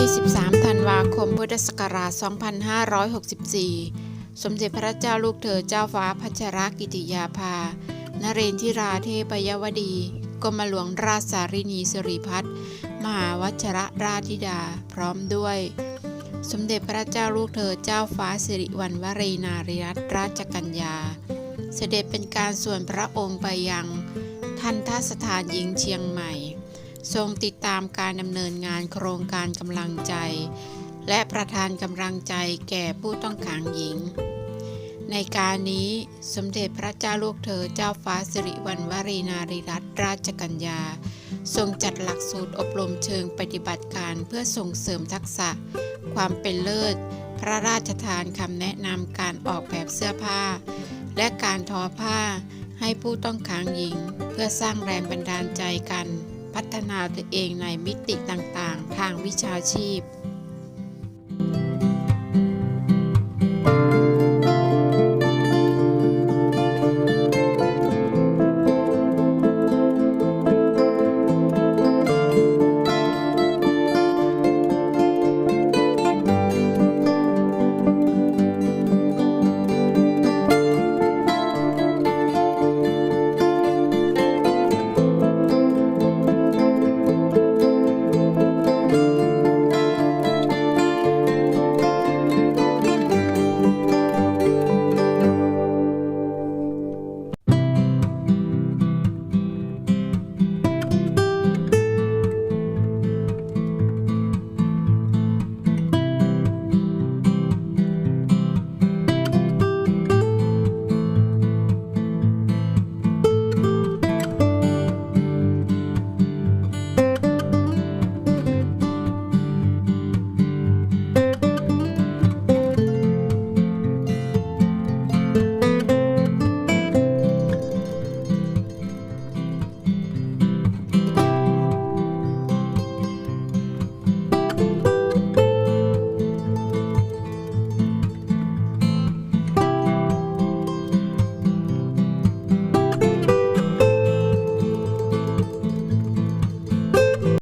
ที่13ธันวาคม พุทธศักราช 2564 สมเด็จพระเจ้าลูกเธอเจ้าฟ้าพัชรกิติยาภา นเรนทิราเทพยวดี กรมหลวงราชสารินีสิริพัฒน์มหาวัชรราชธิดา พร้อมด้วย สมเด็จพระเจ้าลูกเธอเจ้าฟ้าสิริวัณวรีนารีรัตนราชกัญญา เสด็จเป็นการส่วนพระองค์ไปยัง ทันทสถานหญิงเชียงใหม่ ทรงติดตามการดำเนินงานโครงการกำลังใจ และประทานกำลังใจแก่ผู้ต้องขังหญิง ในการนี้สมเด็จพระเจ้าลูกเธอเจ้าฟ้าสิริวัณวรีนารีรัตนราชกัญญา ทรงจัดหลักสูตรอบรมเชิงปฏิบัติการเพื่อส่งเสริมทักษะ ความเป็นเลิศ พระราชทานคำแนะนำการออกแบบเสื้อผ้า และการทอผ้าให้ผู้ต้องขังหญิง เพื่อสร้างแรงบันดาลใจกัน พัฒนาตัวเองในมิติต่างๆ ทางวิชาชีพ